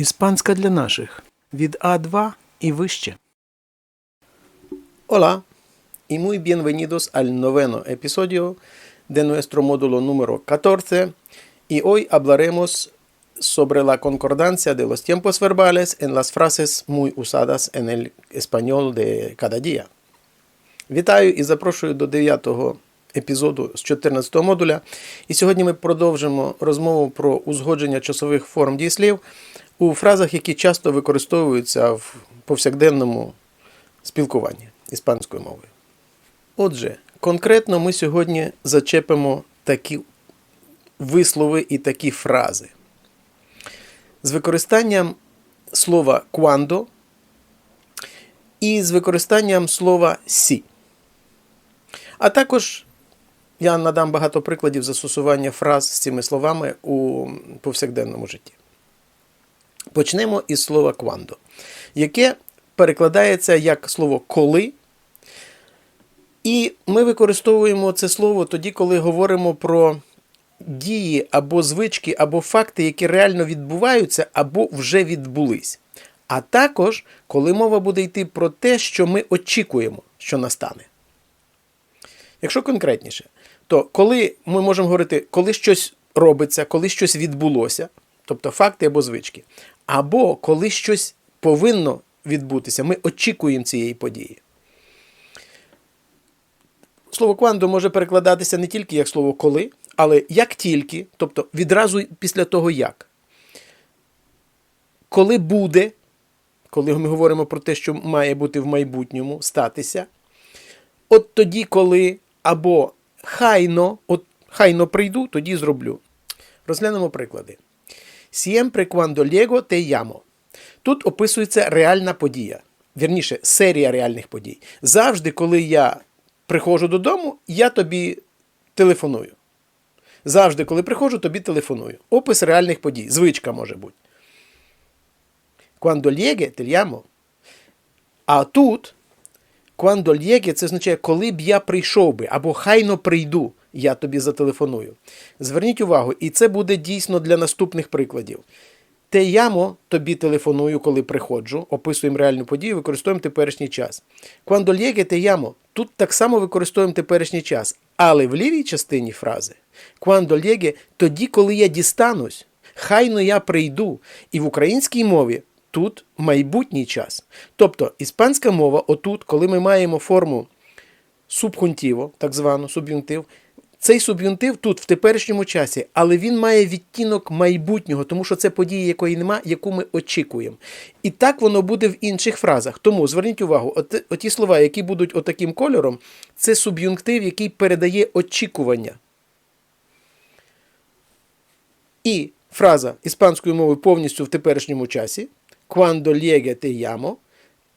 Іспанська для наших від А2 і вище. Hola y muy bienvenidos al noveno episodio de nuestro módulo número 14 y hoy hablaremos sobre la concordancia de los tiempos verbales en las frases muy usadas en el español de cada día. Вітаю і запрошую до 9-го епізоду з 14-го модуля. І сьогодні ми продовжимо розмову про узгодження часових форм дієслів у фразах, які часто використовуються в повсякденному спілкуванні іспанською мовою. Отже, конкретно ми сьогодні зачепимо такі вислови і такі фрази. З використанням слова «cuando» і з використанням слова «сі». А також я надам багато прикладів застосування фраз з цими словами у повсякденному житті. Почнемо із слова «cuando», яке перекладається як слово коли. І ми використовуємо це слово тоді, коли говоримо про дії або звички, або факти, які реально відбуваються, або вже відбулись. А також, коли мова буде йти про те, що ми очікуємо, що настане. Якщо конкретніше, то коли ми можемо говорити, коли щось робиться, коли щось відбулося, тобто факти або звички, або коли щось повинно відбутися, ми очікуємо цієї події. Слово квандо може перекладатися не тільки як слово коли, але як тільки, тобто відразу після того як. Коли буде, коли ми говоримо про те, що має бути в майбутньому, статися, от тоді, коли або хайно, от хайно прийду, тоді зроблю. Розглянемо приклади. Siempre cuando llego te llamo. Тут описується реальна подія. Вірніше, серія реальних подій. Завжди, коли я приходжу додому, я тобі телефоную. Завжди, коли приходжу, тобі телефоную. Опис реальних подій. Звичка може бути. Quando llegue, te llamo. А тут, quando llegue, це означає, коли б я прийшов би, або хайно прийду, я тобі зателефоную. Зверніть увагу, і це буде дійсно для наступних прикладів. Те ямо тобі телефоную, коли приходжу, описуємо реальну подію, використовуємо теперішній час. Quando llegue te llamo, тут так само використовуємо теперішній час. Але в лівій частині фрази Quando llegue – тоді, коли я дістанусь, хайно я прийду. І в українській мові тут майбутній час. Тобто іспанська мова, отут, коли ми маємо форму субхунтіво, так звану суб'юнктив, цей суб'юнктив тут в теперішньому часі, але він має відтінок майбутнього, тому що це подія, якої нема, яку ми очікуємо. І так воно буде в інших фразах. Тому зверніть увагу, от, оті слова, які будуть отаким кольором, це суб'юнктив, який передає очікування. І фраза іспанською мовою повністю в теперішньому часі. Quando llegue te llamo.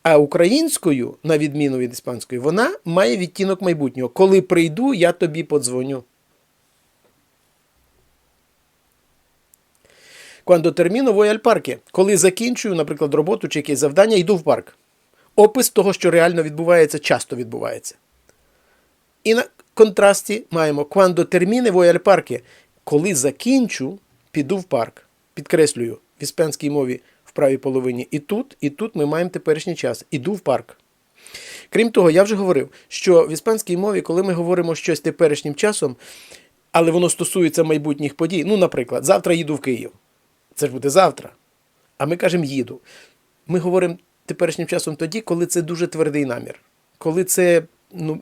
А українською, на відміну від іспанської, вона має відтінок майбутнього. Коли прийду, я тобі подзвоню. Quando termino voy al parque. Коли закінчую, наприклад, роботу чи якесь завдання, йду в парк. Опис того, що реально відбувається, часто відбувається. І на контрасті маємо quando termine voy al parque. Коли закінчу, піду в парк. Підкреслюю в іспанській мові правій половині. І тут, і тут ми маємо теперішній час. Іду в парк. Крім того, я вже говорив, що в іспанській мові, коли ми говоримо щось теперішнім часом, але воно стосується майбутніх подій, ну, наприклад, завтра їду в Київ. Це ж буде завтра. А ми кажемо їду. Ми говоримо теперішнім часом тоді, коли це дуже твердий намір. Коли це ну,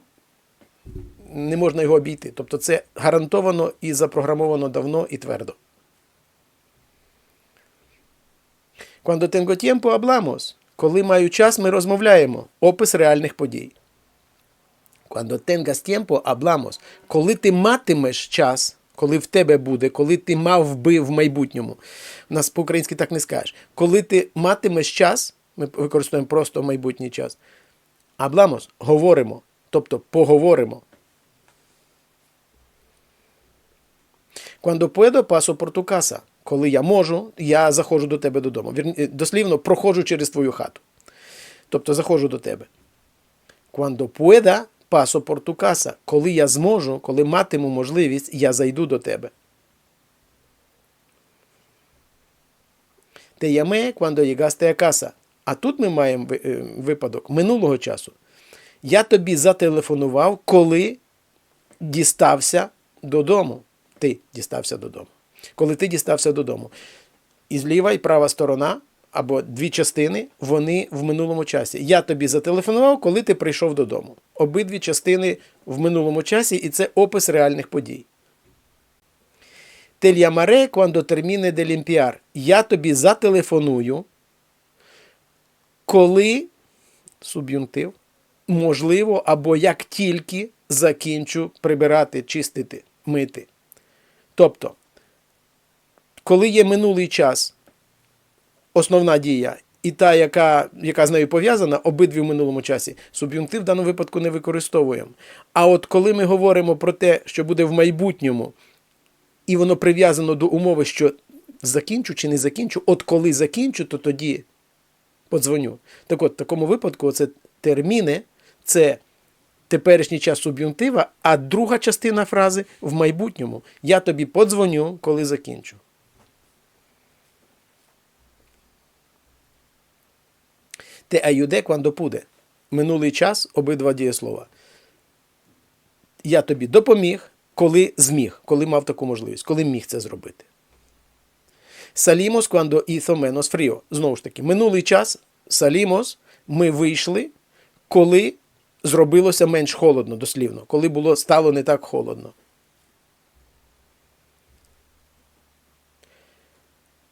не можна його обійти. Тобто це гарантовано і запрограмовано давно і твердо. Cuando tengo tiempo, hablamos. Коли маю час, ми розмовляємо. Опис реальних подій. Cuando tengas tiempo, hablamos. Коли ти матимеш час, коли в тебе буде, коли ти мав би в майбутньому. У нас по-українськи так не скажеш. Коли ти матимеш час, ми використовуємо просто майбутній час. Hablamos – говоримо. Тобто поговоримо. Cuando puedo, paso por tu casa. Коли я можу, я заходжу до тебе додому. Дослівно проходжу через твою хату. Тобто заходжу до тебе. Cuando pueda, paso por tu casa. Коли я зможу, коли матиму можливість, я зайду до тебе. Te llamé cuando llegaste a casa. А тут ми маємо е, випадок минулого часу. Я тобі зателефонував, коли дістався додому. Ти дістався додому. Коли ти дістався додому. І зліва і права сторона, або дві частини, вони в минулому часі. Я тобі зателефонував, коли ти прийшов додому. Обидві частини в минулому часі, і це опис реальних подій. Te llamaré cuando termine de limpiar. Я тобі зателефоную, коли суб'юнктив, можливо, або як тільки закінчу прибирати, чистити, мити. Тобто, коли є минулий час, основна дія, і та, яка, яка з нею пов'язана, обидві в минулому часі, суб'юнктив в даному випадку не використовуємо. А от коли ми говоримо про те, що буде в майбутньому, і воно прив'язано до умови, що закінчу чи не закінчу, от коли закінчу, то тоді подзвоню. Так от, в такому випадку, це терміни, це теперішній час суб'юнктива, а друга частина фрази в майбутньому. Я тобі подзвоню, коли закінчу. Те аюде, quando pude. Минулий час обидва дієслова. Я тобі допоміг, коли зміг, коли мав таку можливість, коли міг це зробити. Салімос hizo menos frío. Знову ж таки, минулий час салімос ми вийшли, коли зробилося менш холодно, дослівно, коли було стало не так холодно.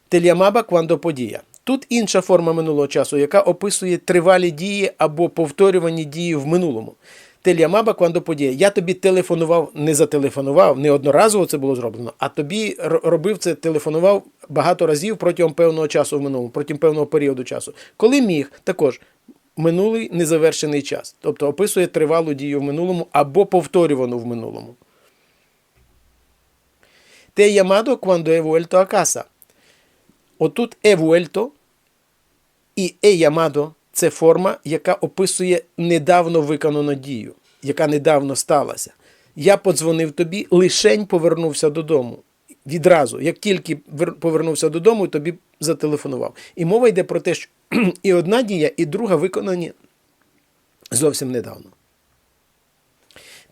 Тельямаба quando подія. Тут інша форма минулого часу, яка описує тривалі дії або повторювані дії в минулому. Тельямаба quando подія. Я тобі телефонував, не зателефонував, не одноразово це було зроблено, а тобі робив це, телефонував багато разів протягом певного часу в минулому, протягом певного періоду часу. Коли міг, також минулий незавершений час. Тобто описує тривалу дію в минулому або повторювану в минулому. Те he vuelto a casa. Отут he vuelto і he llamado – це форма, яка описує недавно виконану дію, яка недавно сталася. Я подзвонив тобі, лишень повернувся додому. Відразу, як тільки повернувся додому, тобі зателефонував. І мова йде про те, що і одна дія, і друга виконані зовсім недавно.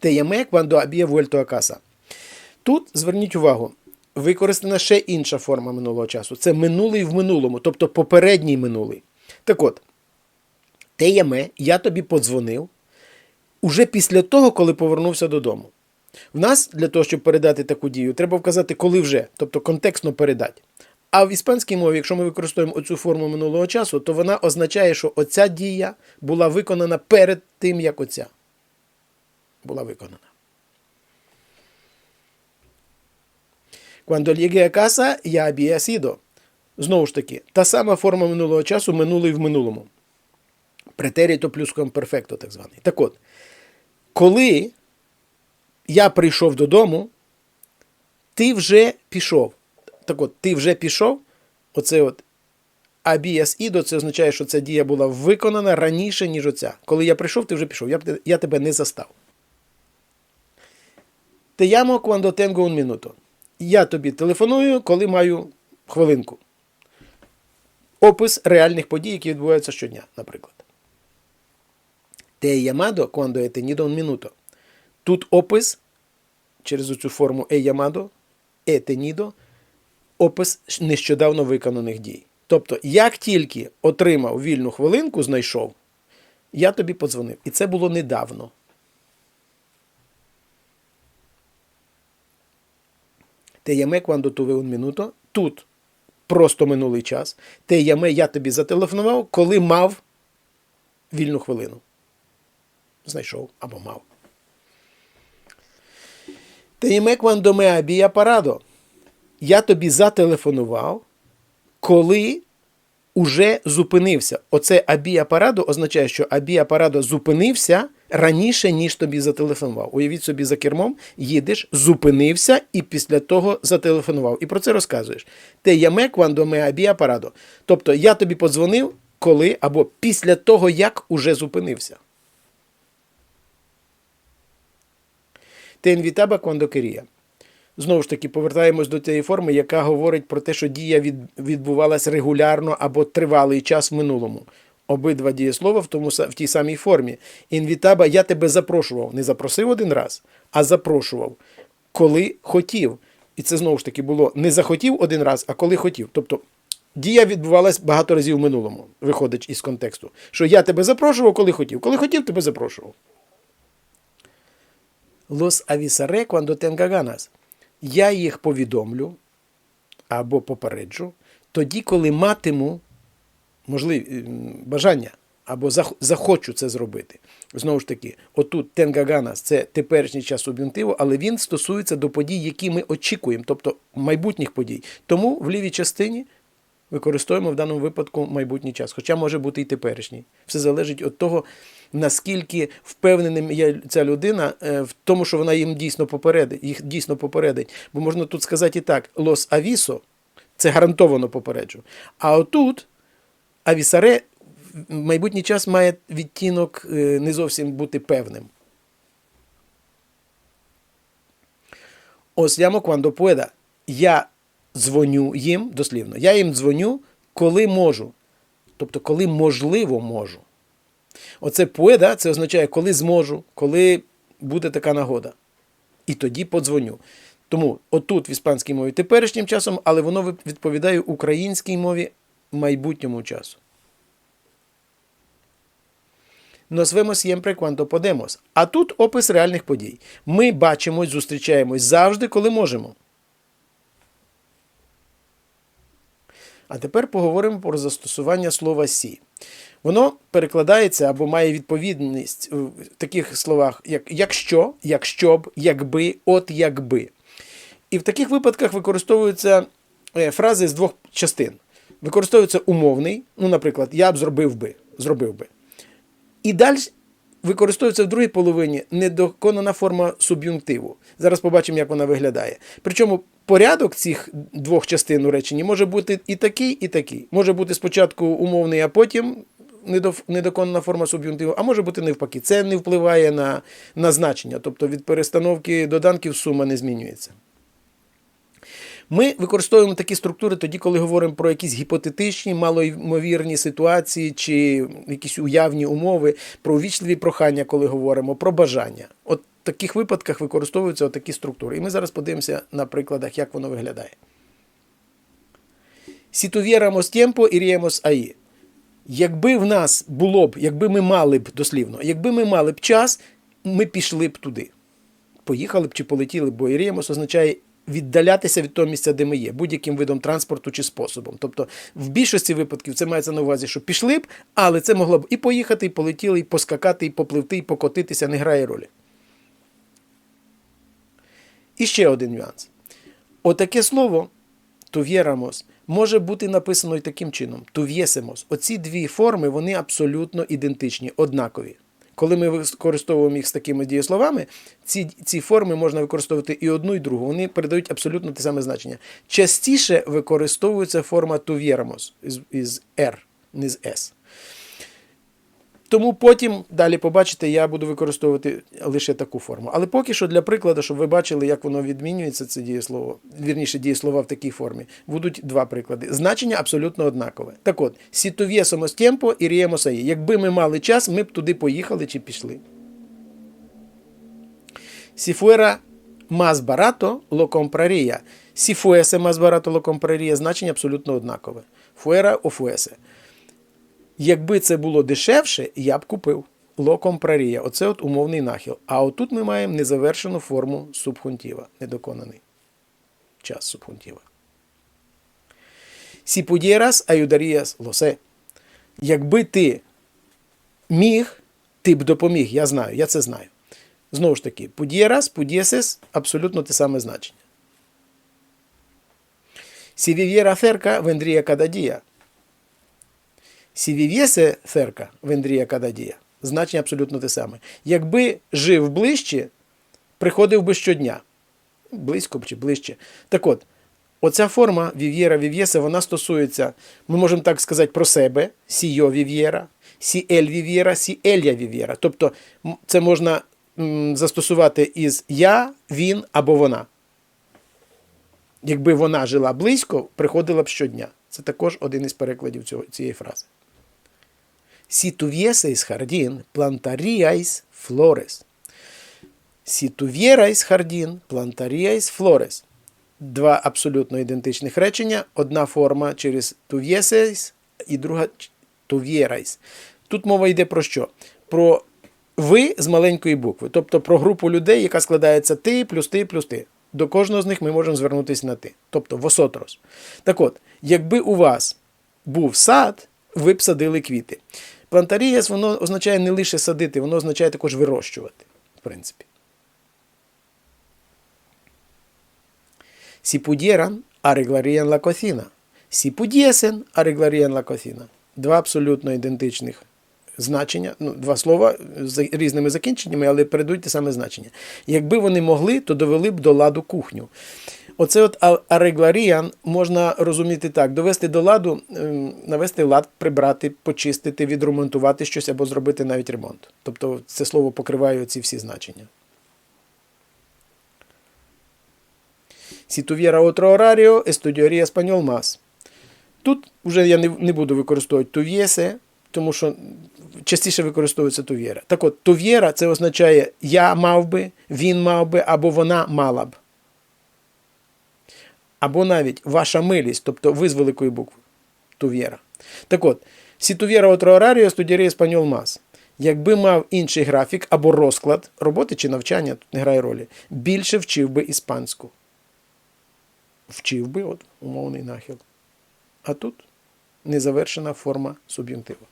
Те cuando había vuelto a casa. Тут зверніть увагу, використана ще інша форма минулого часу. Це минулий в минулому, тобто попередній минулий. Так от, те яме, я тобі подзвонив уже після того, коли повернувся додому. В нас для того, щоб передати таку дію, треба вказати, коли вже, тобто контекстно передати. А в іспанській мові, якщо ми використовуємо оцю форму минулого часу, то вона означає, що оця дія була виконана перед тим, як оця була виконана. Cuando llegué a casa, я había sido. Знову ж таки, та сама форма минулого часу, минулий в минулому. Претеріто плюс комперфекто, так званий. Так от, коли я прийшов додому, ти вже пішов. Так от, ти вже пішов, оце от абіас ідо, це означає, що ця дія була виконана раніше, ніж оця. Коли я прийшов, ти вже пішов. Я, я тебе не застав. Te llamo cuando tengo un minuto. Я тобі телефоную, коли маю хвилинку. Опис реальних подій, які відбуваються щодня, наприклад. He llamado cuando he tenido un minuto. Тут опис через цю форму he llamado, he tenido, опис нещодавно виконаних дій. Тобто, як тільки отримав вільну хвилинку, знайшов, я тобі подзвонив. І це було недавно. Те яме quando tuve un minuto. Тут просто минулий час. Те яме я тобі зателефонував, коли мав вільну хвилину. Знайшов або мав. Те яме quando me había parado. Я тобі зателефонував, коли уже зупинився. Оце абія парадо означає, що абія парадо зупинився раніше, ніж тобі зателефонував. Уявіть собі, за кермом їдеш, зупинився і після того зателефонував. І про це розказуєш. Те яме quando me había parado. Тобто я тобі подзвонив, коли або після того, як уже зупинився. Те invitaba cuando quería. Знову ж таки, повертаємось до цієї форми, яка говорить про те, що дія від, відбувалась регулярно або тривалий час в минулому. Обидва дієслова в, тому, в тій самій формі. Інвітаба я тебе запрошував. Не запросив один раз, а запрошував, коли хотів. І це знову ж таки було не захотів один раз, а коли хотів. Тобто дія відбувалась багато разів в минулому, виходить із контексту. Що я тебе запрошував, коли хотів. Коли хотів, тебе запрошував. Avisaré cuando tenga ganas. Я їх повідомлю або попереджу тоді, коли матиму можлив... м, бажання або захочу це зробити. Знову ж таки, отут тенгаганас це теперішній час суб'юнктиву, але він стосується до подій, які ми очікуємо, тобто майбутніх подій. Тому в лівій частині використовуємо в даному випадку майбутній час, хоча може бути і теперішній. Все залежить від того, наскільки впевненим є ця людина е, в тому, що вона їм дійсно попередить, їх дійсно попередить. Бо можна тут сказати і так: лос авісо це гарантовано попереджу. А отут авісаре в майбутній час має відтінок е, не зовсім бути певним. Os llamo cuando pueda. Я дзвоню їм, дослівно, я їм дзвоню, коли можу. Тобто, коли можливо можу. Оце pueda, це означає, коли зможу, коли буде така нагода. І тоді подзвоню. Тому отут в іспанській мові теперішнім часом, але воно відповідає українській мові майбутньому часу. Nos vemos siempre podemos. А тут опис реальних подій. Ми бачимось, зустрічаємось завжди, коли можемо. А тепер поговоримо про застосування слова сі. Воно перекладається або має відповідність в таких словах, як якщо, якщо б, якби, от якби. І в таких випадках використовуються е, фрази з двох частин. Використовується умовний, ну, наприклад, я б зробив би, зробив би. І далі використовується в другій половині недоконана форма суб'юнктиву. Зараз побачимо, як вона виглядає. Причому порядок цих двох частин у реченні може бути і такий, і такий. Може бути спочатку умовний, а потім недоконана форма суб'юнктиву, а може бути навпаки. Це не впливає на, на значення. Тобто від перестановки доданків сума не змінюється. Ми використовуємо такі структури тоді, коли говоримо про якісь гіпотетичні, малоймовірні ситуації чи якісь уявні умови, про увічливі прохання, коли говоримо, про бажання. От в таких випадках використовуються такі структури. І ми зараз подивимося на прикладах, як воно виглядає. Si tuviéramos tiempo, iríamos ahí. Якби в нас було б, якби ми мали б дослівно, якби ми мали б час, ми пішли б туди. Поїхали б чи полетіли бо Іріємос означає віддалятися від того місця, де ми є, будь-яким видом транспорту чи способом. Тобто, в більшості випадків це мається на увазі, що пішли б, але це могло б і поїхати, і полетіли, і поскакати, і попливти, і покотитися, не грає ролі. І ще один нюанс. Отаке слово тув'єрамос може бути написано і таким чином: тув'єсемос. Оці дві форми вони абсолютно ідентичні, однакові. Коли ми використовуємо їх з такими дієсловами, ці, ці форми можна використовувати і одну, і другу. Вони передають абсолютно те саме значення. Частіше використовується форма із, із R, не з S. Тому потім, далі побачите, я буду використовувати лише таку форму. Але поки що для прикладу, щоб ви бачили, як воно відмінюється, це дієслово, вірніше дієслова в такій формі, будуть два приклади. Значення абсолютно однакове. Так от, сітовєсомос темпо і ріємосаї. Якби ми мали час, ми б туди поїхали чи пішли. Lo compraría. Si fuese más barato, lo compraría. Значення абсолютно однакове. O fuese. Якби це було дешевше, я б купив. Ло компрарія. Оце от умовний нахил. А отут ми маємо незавершену форму субхунтіва, недоконаний час субхунтіва. Pudieras, ayudarías, lo. Якби ти міг, ти б допоміг. Я знаю, я це знаю. Знову ж таки, pudieras, pudieses – абсолютно те саме значення. Viviera cerca, vendría cada viviese cerca, vendría cada día. Значення абсолютно те саме. Якби жив ближче, приходив би щодня. Близько чи ближче. Так от, оця форма вів'єра вів'єсе, вона стосується, ми можемо так сказати про себе: сійо вів'єра, сі ель вів'єра, сі елья вів'єра. Тобто це можна застосувати із я, він або вона. Якби вона жила близько, приходила б щодня. Це також один із перекладів цього, цієї фрази. Si tuvieseis jardín, plantaríais flores. Si tuvierais jardín, plantaríais flores. Два абсолютно ідентичних речення. Одна форма через tuvieseis і друга tuvierais. Тут мова йде про що? Про ви з маленької букви, тобто про групу людей, яка складається ти плюс ти плюс ти. До кожного з них ми можемо звернутися на ти, тобто восотрос. Так от, якби у вас був сад, ви б садили квіти. Плантарієс, воно означає не лише садити, воно означає також вирощувати, в принципі. Si pudieran, arreglarían la cocina. Si. Два абсолютно ідентичних значення, ну, два слова з різними закінченнями, але передають те саме значення. Якби вони могли, то довели б до ладу кухню. Оце от а- арегладаріан можна розуміти так: довести до ладу, ем, навести лад, прибрати, почистити, відремонтувати щось або зробити навіть ремонт. Тобто це слово покриває ці всі значення. Si tuviera otro horario, estudiaría más. Тут вже я не, не буду використовувати tuviese, тому що частіше використовується tuviera. Так от, tuviera – це означає я мав би, він мав би, або вона мала б. Або навіть ваша милість, тобто ви з великої букви. Tuviera. Так от, otro horario, estudiaría español más. Якби мав інший графік або розклад роботи чи навчання, тут не грає ролі, більше вчив би іспанську. Вчив би, от, умовний нахил. А тут незавершена форма суб'юнктиву.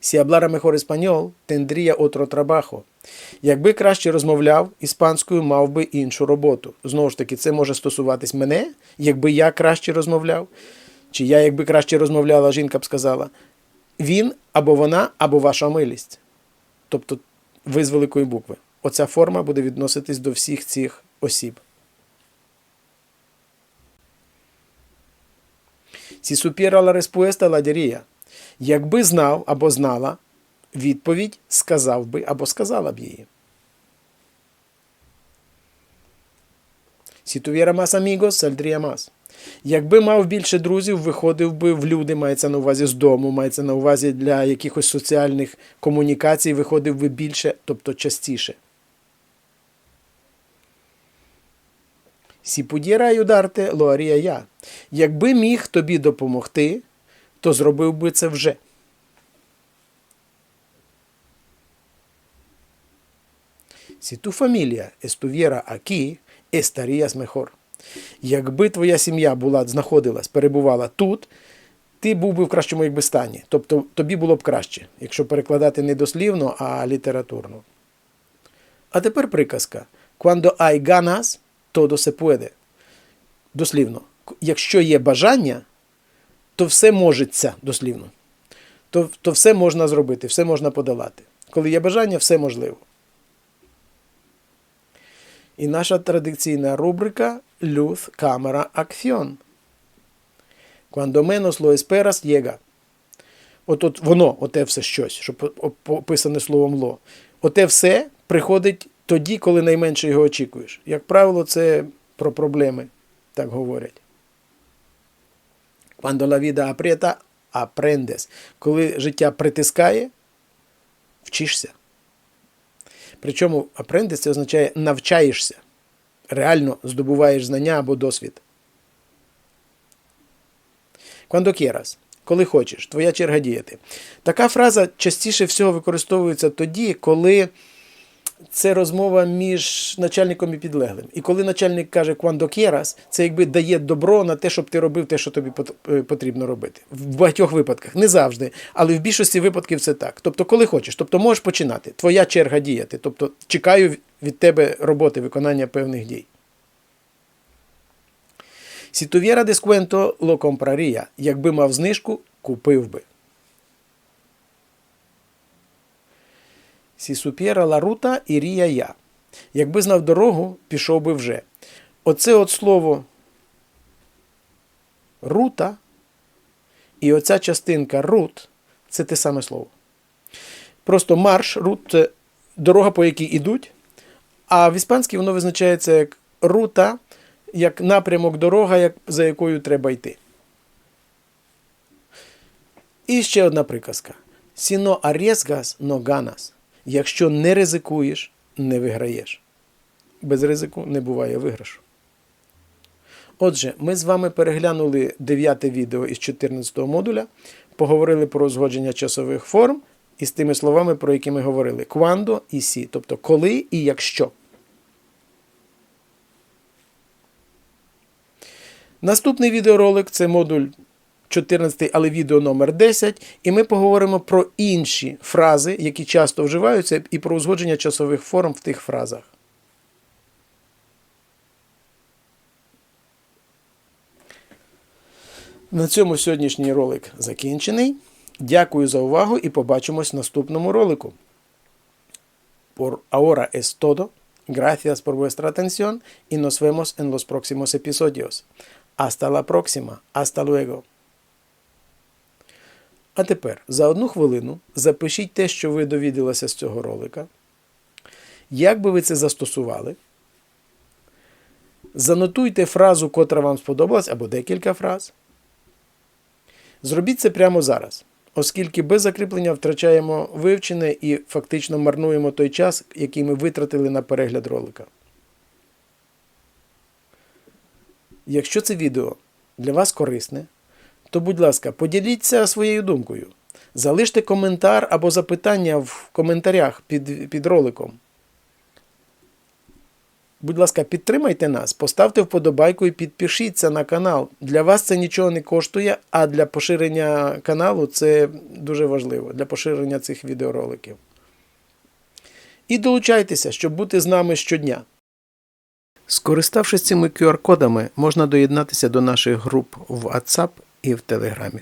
Si hablara mejor español, tendría otro trabajo. Якби краще розмовляв іспанською, мав би іншу роботу. Знову ж таки, це може стосуватись мене, якби я краще розмовляв, чи я, якби краще розмовляла, жінка б сказала, він або вона, або ваша милість. Тобто ви з великої букви. Оця форма буде відноситись до всіх цих осіб. Si supiera la respuesta. Якби знав або знала відповідь, сказав би або сказала б її. Si tuviera más amigos. Якби мав більше друзів, виходив би в люди, мається на увазі з дому, мається на увазі для якихось соціальних комунікацій, виходив би більше, тобто частіше. Si pudiera ayudarte, lo я. Якби міг тобі допомогти, то зробив би це вже. Si tu familia estuviera aquí, estarías mejor. Якби твоя сім'я була, знаходилась, перебувала тут, ти був би в кращому якби стані. Тобто тобі було б краще, якщо перекладати не дослівно, а літературно. А тепер приказка. Cuando hay ganas, todo se puede. Дослівно. Якщо є бажання, то все можеться дослівно. То, то все можна зробити, все можна подолати. Коли є бажання, все можливо. І наша традиційна рубрика Luz, cámara, acción. Cuando menos lo esperas, llega. От, от воно, оте все щось, що описане словом ло. Оте все приходить тоді, коли найменше його очікуєш. Як правило, це про проблеми, так говорять. Cuando la vida aprieta, aprendes. Коли життя притискає, вчишся. Причому апрендис це означає навчаєшся. Реально здобуваєш знання або досвід. Quando quieras. Коли хочеш, твоя черга діяти. Така фраза частіше всього використовується тоді, коли це розмова між начальником і підлеглим. І коли начальник каже «cuando quieras», це якби дає добро на те, щоб ти робив те, що тобі е, потрібно робити. В багатьох випадках. Не завжди, але в більшості випадків це так. Тобто, коли хочеш, тобто можеш починати. Твоя черга діяти. Тобто чекаю від тебе роботи, виконання певних дій. Si tuviera lo compraría. Якби мав знижку, купив би. Si supiera la ruta, iría я. Якби знав дорогу, пішов би вже. Оце от слово рута і оця частинка рут це те саме слово. Просто марш, рут дорога, по якій ідуть, А в іспанській воно визначається як рута, як напрямок дорога, як, за якою треба йти. І ще одна приказка. Сіно arriesgas, no ganas. Якщо не ризикуєш, не виграєш. Без ризику не буває виграшу. Отже, ми з вами переглянули дев'яте відео із 14 модуля, поговорили про узгодження часових форм із тими словами, про які ми говорили: quando і сі, тобто коли і якщо. Наступний відеоролик це модуль 14, але відео номер 10, і ми поговоримо про інші фрази, які часто вживаються, і про узгодження часових форм в тих фразах. На цьому сьогоднішній ролик закінчений. Дякую за увагу і побачимось в наступному ролику. Por ahora es todo. Gracias por vuestra atención y nos vemos en los próximos episodios. Hasta la próxima. Hasta luego. А тепер за одну хвилину запишіть те, що ви довідалися з цього ролика. Як би ви це застосували? Занотуйте фразу, котра вам сподобалась, або декілька фраз. Зробіть це прямо зараз, оскільки без закріплення втрачаємо вивчене і фактично марнуємо той час, який ми витратили на перегляд ролика. Якщо це відео для вас корисне, то, будь ласка, поділіться своєю думкою. Залиште коментар або запитання в коментарях під, під роликом. Будь ласка, підтримайте нас, поставте вподобайку і підпишіться на канал. Для вас це нічого не коштує, а для поширення каналу це дуже важливо для поширення цих відеороликів. І долучайтеся, щоб бути з нами щодня. Скориставшись цими QR-кодами, можна доєднатися до наших груп в WhatsApp і в Телеграмі.